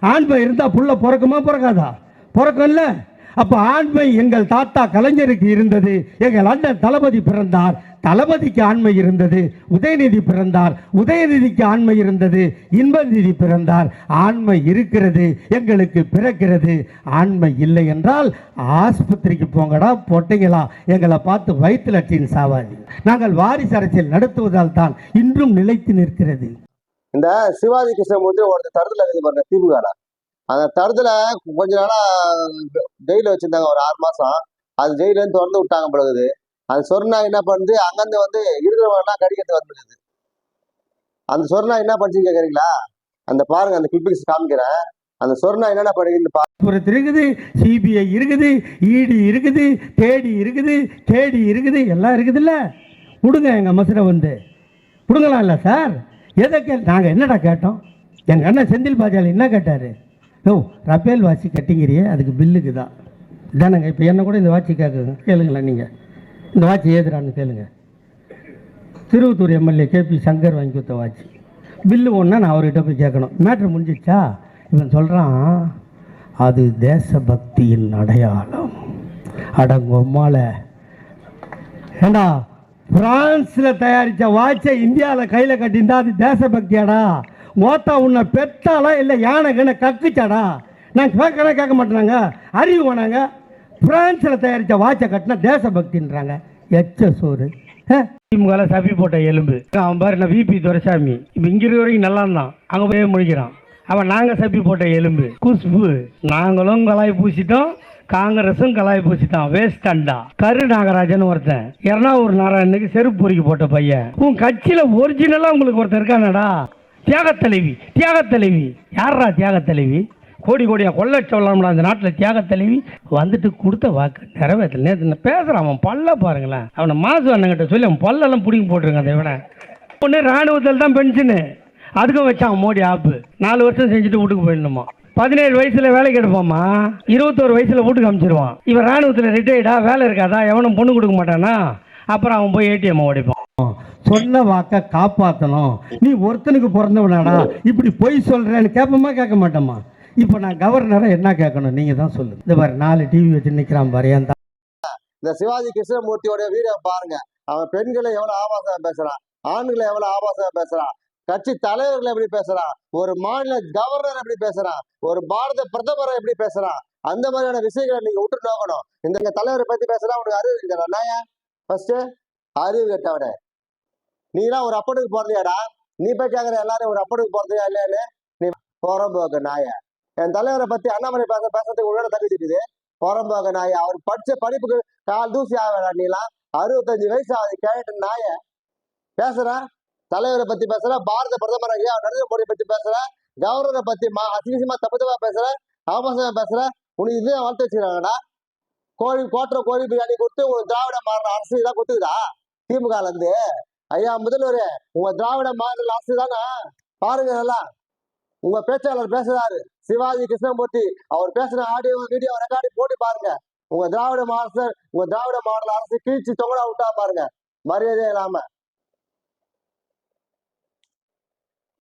ஆண்மை இருந்தால் புள்ள பிறக்குமா பிறக்காதா? பிறக்கும்ல. அப்போ ஆண்மை எங்கள் தாத்தா கலைஞருக்கு இருந்தது. எங்கள் அண்ணன் தளபதி பிறந்தார். தளபதிக்கு ஆண்மை இருந்தது. உதயநிதி பிறந்தார். உதயநிதிக்கு ஆண்மை இருந்தது. இன்பநிதி பிறந்தார். ஆண்மை இருக்கிறது. எங்களுக்கு பிறக்கிறது. ஆண்மை இல்லை என்றால் ஆஸ்பத்திரிக்கு போங்கடா பொட்டைங்களா? எங்களை பார்த்து வயிற்று லட்சியின் சாவாதி நாங்கள் வாரிசு அரசியல் நடத்துவதால் தான் இன்றும் நிலைத்து நிற்கிறது. இந்த சிவாஜி கிருஷ்ணமூர்த்தி ஒருத்தர் தருதல இருக்குது பாருங்க திமுக அந்த தருதல கொஞ்ச நாளா ஜெயில வச்சிருந்தாங்க ஒரு ஆறு மாசம். அது ஜெயில இருந்து திறந்து விட்டாங்க பிறகுது அந்த சொர்ணா என்ன பண்ணுது? அங்கிருந்து வந்து இருக்கிறவங்கன்னா கடிக்கிறது வந்துருக்குது அந்த சொர்ணா என்ன பண்ணுச்சு கேக்குறீங்களா? அந்த பாருங்க அந்த கிளிபிக்ஸ் காமிக்கிறேன். அந்த சொர்ணா என்னென்ன பண்ணுறீங்கன்னு இருக்குது சிபிஐ இருக்குது இடி இருக்குது தேடி இருக்குது கேடி இருக்குது எல்லாம் இருக்குதுல்ல. கொடுங்க எங்கள் மசுரை வந்து. கொடுங்கலாம் இல்லை சார்? எதை கே நாங்கள் என்னடா கேட்டோம்? எங்கள் அண்ணன் செந்தில் பாஜால் என்ன கேட்டார்? ஓ ரபேல் வாட்சி கட்டிங்கிறியே அதுக்கு பில்லுக்கு தான். இதானங்க இப்போ என்ன கூட இந்த வாட்சி கேட்குங்க கேளுங்களேன் நீங்கள் இந்த வாட்சி ஏதுறான்னு கேளுங்க. திருவத்தூர் எம்எல்ஏ கேபி சங்கர் வாங்கி கொடுத்த வாட்சி பில்லு ஒன்றா நான் அவர்கிட்ட போய் கேட்கணும். மேட்ரு முடிஞ்சிச்சா? இவன் சொல்கிறான் அது தேசபக்தியின் அடையாளம். அடங்கொம்மால ஏண்டா பிரான்ஸில் தயாரித்த வாட்சை இந்தியாவில் கையில் கட்டியிருந்தா அது தேசபக்தியாடா? மோத்தா உன்னை பெத்தாலா இல்லை யானை கண்ணை கக்குச்சாடா? நான் கேட்கறேன் கேட்க மாட்டேனாங்க. அறிவு வேணாங்க. பிரான்ஸில் தயாரித்த வாட்சை கட்டினா தேசபக்தின்றாங்க. எச்ச சோறு. திமுகல சபி போட்ட எலும்பு. அவன் பாரு நான் விபி துரைசாமி. இப்போ இங்க இருக்கிற வரைக்கும் நல்லா இருந்தான் அங்கே போய் முடிக்கிறான். அவன் நாங்கள் சப்பி போட்ட எலும்பு. குஷ்பு. நாங்களும் கலாய் பூசிட்டோம். காங்கிரஸும் கலாய் பூசிட்டான் வேஸ்ட் அண்டா. கரு நாகராஜன் ஒருத்தன். ஒரு நாராயணனுக்கு செருப்பு பொறிக்கு போட்ட பையன். உன் கட்சியில ஒரிஜினலா உங்களுக்கு ஒருத்தன் இருக்கானடா. தியாகத் தலைவி தியாக தலைவி யாரா தியாக தலைவி கோடி கோடியா கொள்ளை சொல்லலாம்டா அந்த நாட்டில் தியாகத் தலைவி வந்துட்டு கொடுத்த வாக்கு நிறைவேற்றல. நேற்று பேசுகிறான் அவன் பல்ல பாருங்களேன். அவனை மாசு அண்ணங்கிட்ட சொல்லி அவன் பல்லெல்லாம் பிடிங்கி போட்டிருக்கான் அதை விட ஒன்று ராணுவத்தில் தான் பென்ஷனு. அதுக்கும் வச்சான் மோடி ஆப்பு. நாலு வருஷம் செஞ்சுட்டு வீட்டுக்கு போயிடணுமா? பதினேழு வயசுல வேலைக்கு எடுப்பாமா இருபத்தோரு வயசுல வீட்டுக்கு அமிச்சிருவான். இவன் ராணுவத்தில் ரிட்டையர்டா வேலை இருக்காதா? எவனும் பொண்ணு கொடுக்க மாட்டானா? அப்புறம் அவன் போய் ஏடிஎம் உடைப்பான் சொன்ன வாக்க காப்பாற்றணும் நீ ஒருத்தனுக்கு பிறந்தவனாடா. இப்படி பொய் சொல்றேன்னு கேட்போமா கேட்க மாட்டோமா இப்போ நான் கவர்னரை என்ன கேட்கணும்? நீங்க தான் சொல்லுங்க. இந்த பாரு நாலு டிவி வச்சு நிற்கிறான் பாரு என் இந்த சிவாஜி கிருஷ்ணமூர்த்தியோட வீடியோ பாருங்க. அவன் பெண்களை எவ்வளவு ஆபாசமா பேசுறான். ஆண்களை எவ்வளவு ஆபாசமா பேசுறான். கட்சி தலைவர்கள் எப்படி பேசுறான்? ஒரு மாநில கவர்னர் எப்படி பேசுறான்? ஒரு பாரத பிரதமரை எப்படி பேசுறான்? அந்த மாதிரியான விஷயங்களை நீங்க விட்டு நோக்கணும். இந்த தலைவரை பத்தி பேசுறா உனக்கு அறிவு இருக்கிறா நாயா ஃபர்ஸ்ட் அறிவு கேட்டவனே. நீலாம் ஒரு அப்பனுக்கு பிறந்தியாடா? நீ போய் கேக்குற எல்லாரும் ஒரு அப்பனுக்கு பிறந்தியா இல்லையான்னு? நீ புறம்போக்கு நாய. என் தலைவரை பத்தி அண்ணாமலை பேச பேசுறதுக்கு உள்ள தள்ளி திட்டுது புறம்போக்கு நாய. அவர் படிச்ச படிப்புக்கு கால் தூசி ஆகடா நீலாம். அறுபத்தஞ்சு வயசு ஆகுது கேட்டு நாய. பேசுற தலைவரை பத்தி பேசுற பாரத பிரதமர் ஐயா நரேந்திர மோடி பத்தி பேசுற கவர்னரை பத்தி மா அசிங்கமா தப்பு தப்பா பேசுற ஆபாசமா பேசுற உனக்கு இதே வளர்த்து வச்சுக்கிறாங்கடா. கோழி கோட்டை கோழி பிரியாணி கொடுத்து உனக்கு திராவிட மாநில அரசு இதெல்லாம் கொடுத்துக்குதா திமுகல இருந்து? ஐயா முதல்வர் உங்க திராவிட மாநில அரசு தானா? பாருங்க நல்லா. உங்க பேச்சாளர் பேசுறாரு சிவாஜி கிருஷ்ணமூர்த்தி அவர் பேசுற ஆடியோ வீடியோ ரெக்கார்டி போட்டு பாருங்க. உங்க திராவிட மாநில உங்க திராவிட மாநில அரசு கீழ்ச்சி தொங்கடா விட்டா பாருங்க மரியாதை இல்லாம.